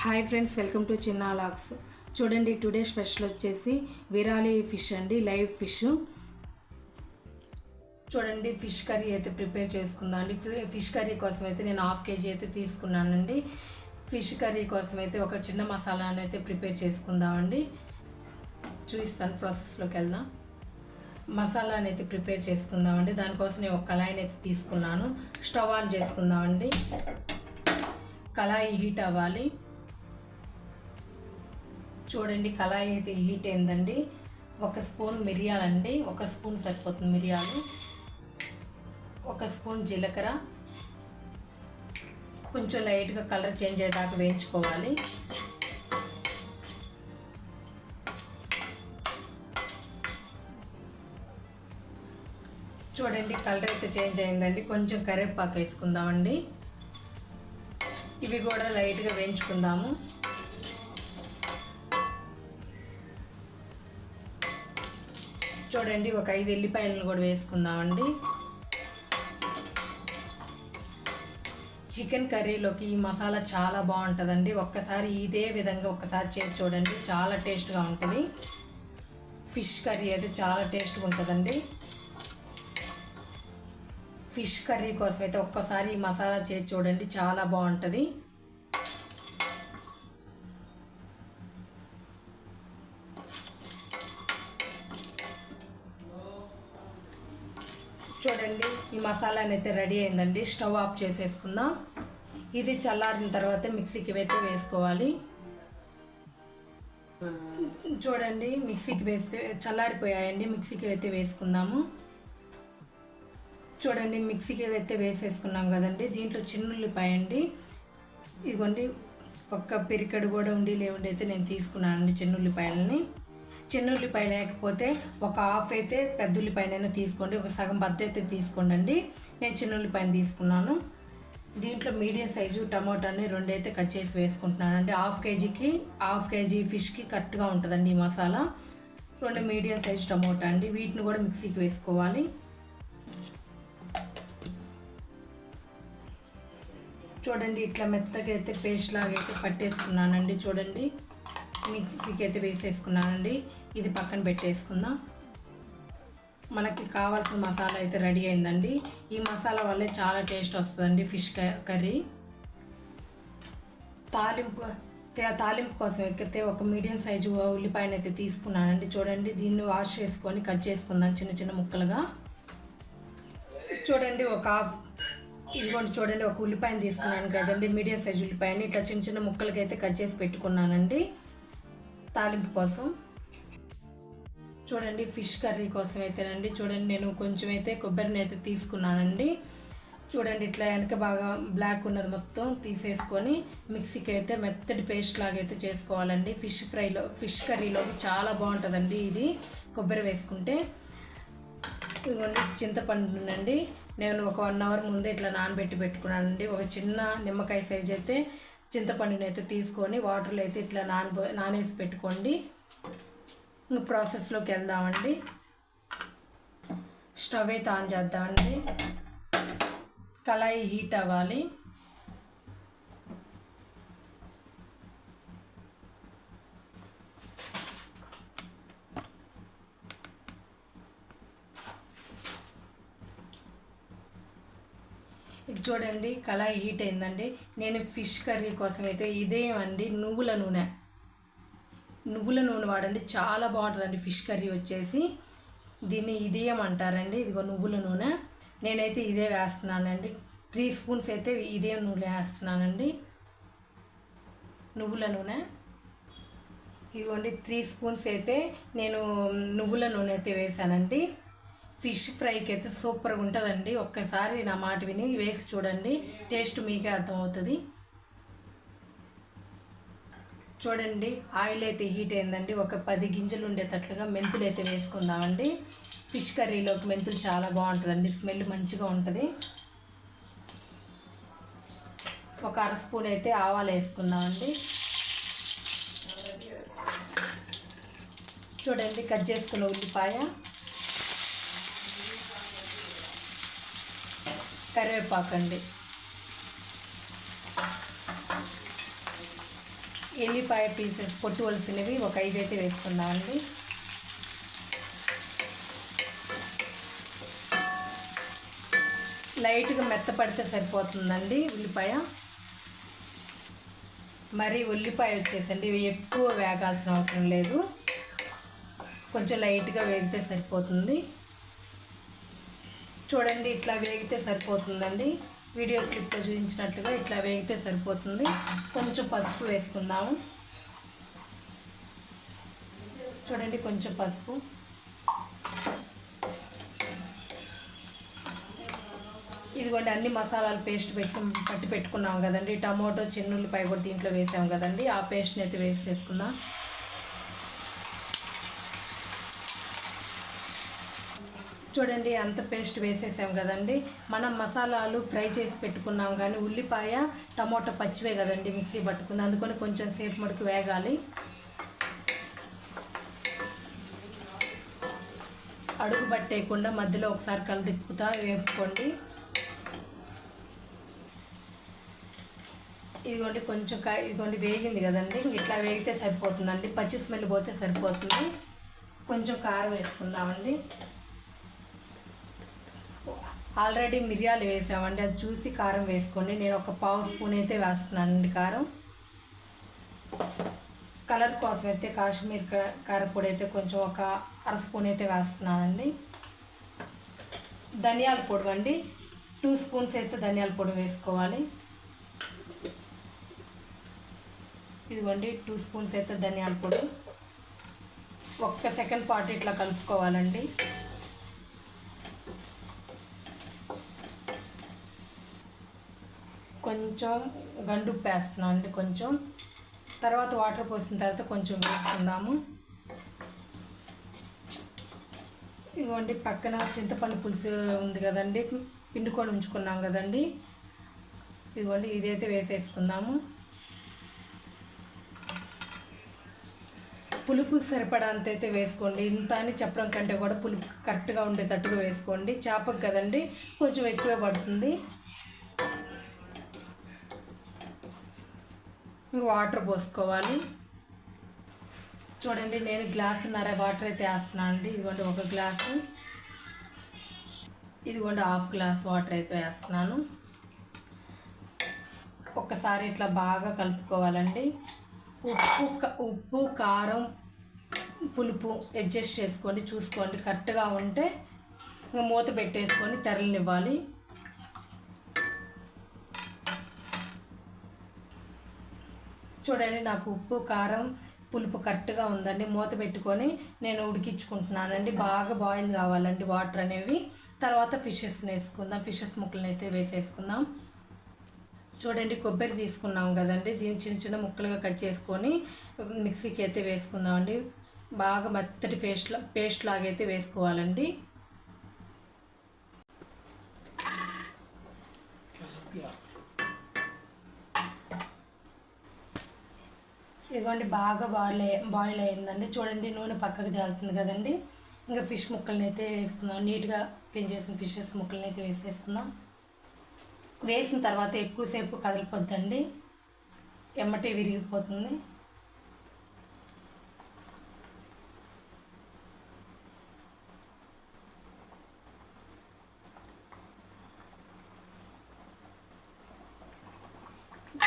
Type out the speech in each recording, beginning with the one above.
Hi friends welcome to చిన్న లాక్స్. చూడండి today special వచ్చేసి విరాలి ఫిష్ అండి లైవ్ ఫిష్. చూడండి ఫిష్ కర్రీ అయితే ప్రిపేర్ చేసుకుందాం అండి. ఫిష్ కర్రీ కోసం అయితే నేను హాఫ్ కేజీ అయితే తీసుకున్నానండి. ఫిష్ కర్రీ కోసం అయితే ఒక చిన్న మసాలాని అయితే ప్రిపేర్ చేసుకుందామండి చూపిస్తాను ప్రాసెస్లోకి వెళ్దాం. మసాలాని అయితే ప్రిపేర్ చేసుకుందామండి దానికోసం నేను ఒక కళాయిని అయితే తీసుకున్నాను. స్టవ్ ఆన్ చేసుకుందామండి కళాయి హీట్ అవ్వాలి. చూడండి కళాయి అయితే హీట్ అయిందండి. ఒక స్పూన్ మిరియాలండి ఒక స్పూన్ సరిపోతుంది మిరియాలు. ఒక స్పూన్ జీలకర్ర. కొంచెం లైట్గా కలర్ చేంజ్ అయ్యేదాకా వేయించుకోవాలి. చూడండి కలర్ అయితే చేంజ్ అయిందండి. కొంచెం కరివేపాకు వేసుకుందామండి. ఇవి కూడా లైట్గా వేయించుకుందాము. చూడండి ఒక ఐదు ఎల్లిపాయలను కూడా వేసుకుందామండి. చికెన్ కర్రీలోకి ఈ మసాలా చాలా బాగుంటుందండి. ఒక్కసారి ఇదే విధంగా ఒక్కసారి చేసి చూడండి చాలా టేస్ట్గా ఉంటుంది. ఫిష్ కర్రీ అయితే చాలా టేస్ట్గా ఉంటుందండి. ఫిష్ కర్రీ కోసం అయితే ఒక్కసారి ఈ మసాలా చేసి చూడండి చాలా బాగుంటుంది. చూడండి ఈ మసాలా అయితే రెడీ అయిందండి. స్టవ్ ఆఫ్ చేసేసుకుందాం. ఇది చల్లారిన తర్వాత మిక్సీకి అయితే వేసుకోవాలి. చూడండి మిక్సీకి వేస్తే చల్లారిపోయాయండి. మిక్సీకి అయితే వేసుకుందాము. చూడండి మిక్సీకి అయితే వేసేసుకున్నాం కదండి. దీంట్లో చిన్నుల్లిపాయ అండి. ఇదిగోండి ఒక్క పిరికడు కూడా ఉండి లేవండి అయితే నేను తీసుకున్నానండి చిన్నుల్లిపాయలని చిన్నుల్లిపాయ లేకపోతే ఒక హాఫ్ అయితే పెద్ద ఉల్లిపాయనైనా తీసుకోండి. ఒక సగం బద్ద అయితే తీసుకోండి నేను నేను పైన తీసుకున్నాను. దీంట్లో మీడియం సైజు టమాటాని రెండు అయితే కట్ చేసి వేసుకుంటున్నాను అండి హాఫ్ కేజీకి హాఫ్ కేజీ ఫిష్కి కరెక్ట్గా ఉంటుందండి ఈ మసాలా. రెండు మీడియం సైజు టమోటా అండి. వీటిని కూడా మిక్సీకి వేసుకోవాలి. చూడండి ఇట్లా మెత్తగా అయితే పేస్ట్ లాగా అయితే పట్టేసుకున్నానండి. చూడండి మిక్సీకి అయితే వేసేసుకున్నానండి. ఇది పక్కన పెట్టేసుకుందాం. మనకి కావాల్సిన మసాలా అయితే రెడీ అయిందండి. ఈ మసాలా వల్లే చాలా టేస్ట్ వస్తుందండి ఫిష్ కర్రీ. తాలింపు తాలింపు కోసం ఎక్కితే ఒక మీడియం సైజు ఉల్లిపాయను అయితే తీసుకున్నానండి. చూడండి దీన్ని వాష్ చేసుకొని కట్ చేసుకుందాం చిన్న చిన్న ముక్కలుగా. చూడండి ఒక హాఫ్ ఇదిగోండి చూడండి ఒక ఉల్లిపాయను తీసుకున్నాను కదండి మీడియం సైజు ఉల్లిపాయని. ఇట్లా చిన్న చిన్న ముక్కలకైతే కట్ చేసి పెట్టుకున్నానండి తాలింపు కోసం. చూడండి ఫిష్ కర్రీ కోసం అయితేనండి చూడండి నేను కొంచెం అయితే కొబ్బరిని అయితే తీసుకున్నానండి. చూడండి ఇట్లా వెనక బాగా బ్లాక్ ఉన్నది మొత్తం తీసేసుకొని మిక్సీకి అయితే మెత్తటి పేస్ట్ లాగా అయితే చేసుకోవాలండి. ఫిష్ ఫ్రైలో ఫిష్ కర్రీలోకి చాలా బాగుంటుందండి ఇది. కొబ్బరి వేసుకుంటే. ఇదిగోండి చింతపండునండి. నేను ఒక వన్ అవర్ ముందే ఇట్లా నానబెట్టి పెట్టుకున్నానండి. ఒక చిన్న నిమ్మకాయ సైజ్ అయితే చింతపండుని అయితే తీసుకొని వాటర్లో అయితే ఇట్లా నానబో నానేసి పెట్టుకోండి. ఇంకా ప్రాసెస్లోకి వెళ్దామండి. స్టవ్ అయితే ఆన్ చేద్దామండి. కళాయి హీట్ అవ్వాలి. చూడండి కళాయి హీట్ అయిందండి. నేను ఫిష్ కర్రీ కోసం అయితే ఇదే అండి నువ్వుల నూనె. నువ్వుల నూనె వాడండి చాలా బాగుంటుందండి. ఫిష్ కర్రీ వచ్చేసి. దీన్ని ఇదియం అంటారండి ఇదిగో నువ్వుల నూనె. నేనైతే ఇదే వేస్తున్నానండి. త్రీ స్పూన్స్ అయితే ఇదే నూనె వేస్తున్నానండి. నువ్వుల నూనె. ఇదిగోండి త్రీ స్పూన్స్ అయితే నేను నువ్వుల నూనె అయితే వేసానండి ఫిష్ ఫ్రైకి అయితే సూపర్గా ఉంటుందండి. ఒక్కసారి నా మాట విని వేసి చూడండి. టేస్ట్ మీకే అర్థమవుతుంది. చూడండి ఆయిల్ అయితే హీట్ అయిందండి. ఒక పది గింజలు ఉండేటట్లుగా మెంతులు అయితే వేసుకుందామండి. ఫిష్ కర్రీలోకి మెంతులు చాలా బాగుంటుందండి. స్మెల్ మంచిగా ఉంటుంది. ఒక అర స్పూన్ అయితే ఆవాలు వేసుకుందామండి. చూడండి కట్ చేసుకున్న ఉల్లిపాయ. కరివేపాకు ఎల్లిపాయ పీసెస్ పొట్టు వలసినవి ఒక ఐదు అయితే వేసుకుందామండి. లైట్గా మెత్తపడితే సరిపోతుందండి ఉల్లిపాయ. మరి ఉల్లిపాయ వచ్చేసండి ఇవి ఎక్కువ వేగాల్సిన అవసరం లేదు. కొంచెం లైట్గా వేగితే సరిపోతుంది. చూడండి ఇట్లా వేగితే సరిపోతుందండి. వీడియో క్లిప్లో చూపించినట్లుగా ఇట్లా వేగితే సరిపోతుంది. కొంచెం పసుపు వేసుకుందాము. చూడండి కొంచెం పసుపు. ఇదిగోండి అన్ని మసాలాలు పేస్ట్ పెట్టు పట్టి పెట్టుకున్నాం కదండి. టమోటో చిన్నుల్లిపాయ కూడా దీంట్లో వేసాము కదండి. ఆ పేస్ట్ని అయితే వేసి వేసుకుందాం చూడండి అంత పేస్ట్ వేసేసాం కదండి. మనం మసాలాలు ఫ్రై చేసి పెట్టుకున్నాం కానీ ఉల్లిపాయ టమోటా పచ్చివే కదండి మిక్సీ పట్టుకుంది. అందుకని కొంచెం సేపు మటుకు వేగాలి. అడుగు పట్టేయకుండా మధ్యలో ఒకసారి కలదిప్పుతా వేపుకోండి. ఇదిగోండి కొంచెం కా ఇదిగోండి వేగింది కదండి. ఇట్లా వేగితే సరిపోతుందండి. పచ్చి స్మెల్ పోతే సరిపోతుంది. కొంచెం కారం వేసుకుందామండి. ఆల్రెడీ మిరియాలు వేసామండి అది చూసి కారం వేసుకోండి. నేను ఒక పావు స్పూన్ అయితే వేస్తున్నానండి కారం. కలర్ కోసం అయితే కాశ్మీర్ కారపొడి అయితే కొంచెం ఒక అర స్పూన్ అయితే వేస్తున్నానండి. ధనియాల పొడి అండి. టూ స్పూన్స్ అయితే ధనియాల పొడి వేసుకోవాలి. ఇదిగోండి టూ స్పూన్స్ అయితే ధనియాల పొడి. ఒక్క సెకండ్ పాటు ఇట్లా కలుపుకోవాలండి. కొంచెం గండు వేస్తున్నాను. అండి కొంచెం తర్వాత వాటర్ పోసిన తర్వాత కొంచెం వేసుకుందాము. ఇదిగోండి పక్కన చింతపండు పులుసు ఉంది కదండి. పిండుకొని ఉంచుకున్నాం కదండి. ఇదిగోండి ఇదైతే వేసేసుకుందాము. పులుపుకి సరిపడంత అయితే వేసుకోండి. ఇంత అని చెప్పడం కంటే కూడా పులుపు కరెక్ట్గా ఉండేటట్టుగా వేసుకోండి. చేపకు కదండి కొంచెం ఎక్కువే పడుతుంది. వాటర్ పోసుకోవాలి. చూడండి నేను గ్లాసున్నర వాటర్ అయితే వేస్తున్నాను అండి. ఇదిగోండి ఒక గ్లాసు. ఇదిగోండి హాఫ్ గ్లాస్ వాటర్ అయితే వేస్తున్నాను. ఒక్కసారి ఇట్లా బాగా కలుపుకోవాలండి. ఉప్పు ఉప్పు కారం పులుపు అడ్జస్ట్ చేసుకోండి చూసుకోండి. కరెక్ట్గా ఉంటే ఇంకా మూత పెట్టేసుకొని తెరలనివ్వాలి. చూడండి నాకు ఉప్పు కారం పులుపు కరెక్ట్గా ఉందండి. మూత పెట్టుకొని నేను ఉడికించుకుంటున్నానండి. బాగా బాయిల్ కావాలండి వాటర్ అనేవి. తర్వాత ఫిషెస్ని వేసుకుందాం. ఫిషెస్ ముక్కలను అయితే వేసేసుకుందాం. చూడండి కొబ్బరి తీసుకున్నాం కదండి. దీన్ని చిన్న చిన్న ముక్కలుగా కట్ చేసుకొని మిక్సీకి అయితే వేసుకుందామండి. బాగా మెత్తటి పేస్ట్ పేస్ట్ లాగైతే వేసుకోవాలండి. ఇదిగోండి బాగా బాయిల్ బాయిల్ అయిందండి. చూడండి నూనె పక్కకు తేలుతుంది కదండి. ఇంకా ఫిష్ ముక్కల్ని అయితే వేస్తున్నాం. నీట్గా క్లీన్ చేసిన ఫిషెస్ ముక్కల్ని అయితే వేసేస్తున్నాం. వేసిన తర్వాత ఎక్కువసేపు కదిలిపోద్దండి. ఎమ్మటే విరిగిపోతుంది.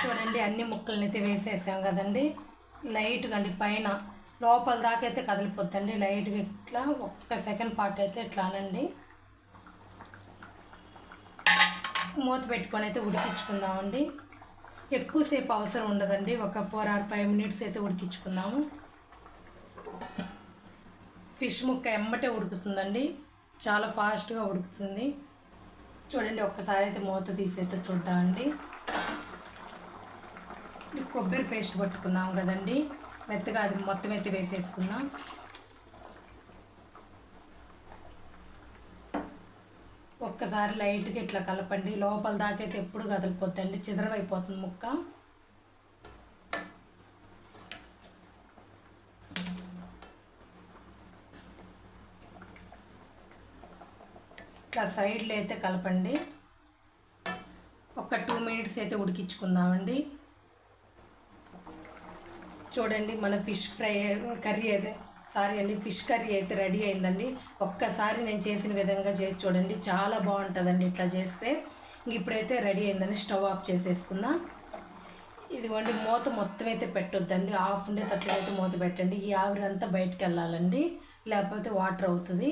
చూడండి అన్ని ముక్కల్ని అయితే వేసేసాం కదండి. లైట్గా అండి పైన. లోపల దాకా అయితే కదిలిపోద్దండి లైట్గా ఇట్లా ఒక్క సెకండ్ పార్ట్ అయితే ఇట్లా అనండి. మూత పెట్టుకొని అయితే ఉడికించుకుందామండి. ఎక్కువసేపు అవసరం ఉండదండి ఒక ఫోర్ ఆర్ ఫైవ్ మినిట్స్ అయితే ఉడికించుకుందాము. ఫిష్ ముక్క ఎమ్మటే ఉడుకుతుందండి చాలా ఫాస్ట్గా ఉడుకుతుంది. చూడండి ఒక్కసారి అయితే మూత తీసైతే చూద్దామండి. కొబ్బరి పేస్ట్ పట్టుకున్నాం కదండి. మెత్తగా అది మొత్తం అయితే వేసేసుకుందాం. ఒక్కసారి లైట్గా ఇట్లా కలపండి. లోపల దాకైతే ఎప్పుడు కదిలిపోద్దండి. చిదరవైపోతుంది ముక్క. ఇట్లా సైడ్లో అయితే కలపండి. ఒక టూ మినిట్స్ అయితే ఉడికించుకుందామండి. చూడండి మన ఫిష్ ఫ్రై కర్రీ అయితే సారీ అండి ఫిష్ కర్రీ అయితే రెడీ అయిందండి. ఒక్కసారి నేను చేసిన విధంగా చేసి చూడండి చాలా బాగుంటుందండి ఇట్లా చేస్తే. ఇంక ఇప్పుడైతే రెడీ అయిందని స్టవ్ ఆఫ్ చేసేసుకుందాం. ఇదిగోండి మూత మొత్తం అయితే పెట్టొద్దండి ఆఫ్ ఉండే తట్లు అయితే మూత పెట్టండి. ఈ ఆవిరి అంతా బయటకు వెళ్ళాలండి లేకపోతే వాటర్ అవుతుంది.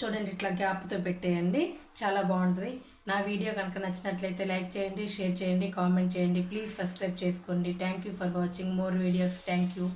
చూడండి ఇట్లా గ్యాప్తో పెట్టేయండి చాలా బాగుంటుంది. నా వీడియో కనుక నచ్చినట్లయితే లైక్ చేయండి షేర్ చేయండి కామెంట్ చేయండి. ప్లీజ్ సబ్స్క్రైబ్ చేసుకోండి. Thank you for watching more videos thank you